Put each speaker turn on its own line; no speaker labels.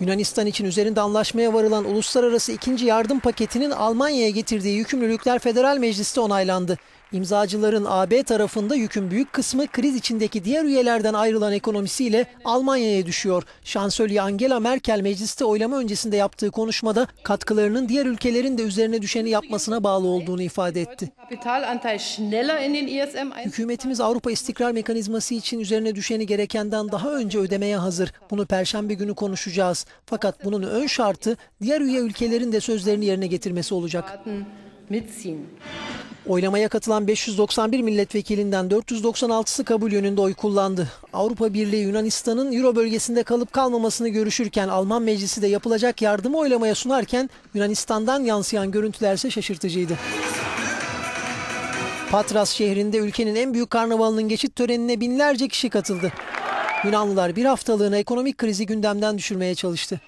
Yunanistan için üzerinde anlaşmaya varılan uluslararası ikinci yardım paketinin Almanya'ya getirdiği yükümlülükler Federal Meclis'te onaylandı. İmzacıların AB tarafında yükün büyük kısmı kriz içindeki diğer üyelerden ayrılan ekonomisiyle Almanya'ya düşüyor. Şansölye Angela Merkel mecliste oylama öncesinde yaptığı konuşmada katkılarının diğer ülkelerin de üzerine düşeni yapmasına bağlı olduğunu ifade etti. Hükümetimiz Avrupa İstikrar Mekanizması için üzerine düşeni gerekenden daha önce ödemeye hazır. Bunu perşembe günü konuşacağız. Fakat bunun ön şartı diğer üye ülkelerin de sözlerini yerine getirmesi olacak.
mitziehen.
Oylamaya katılan 591 milletvekilinden 496'sı kabul yönünde oy kullandı. Avrupa Birliği Yunanistan'ın Euro bölgesinde kalıp kalmamasını görüşürken Alman Meclisi de yapılacak yardımı oylamaya sunarken Yunanistan'dan yansıyan görüntülerse şaşırtıcıydı. Patras şehrinde ülkenin en büyük karnavalının geçit törenine binlerce kişi katıldı. Yunanlılar bir haftalığına ekonomik krizi gündemden düşürmeye çalıştı.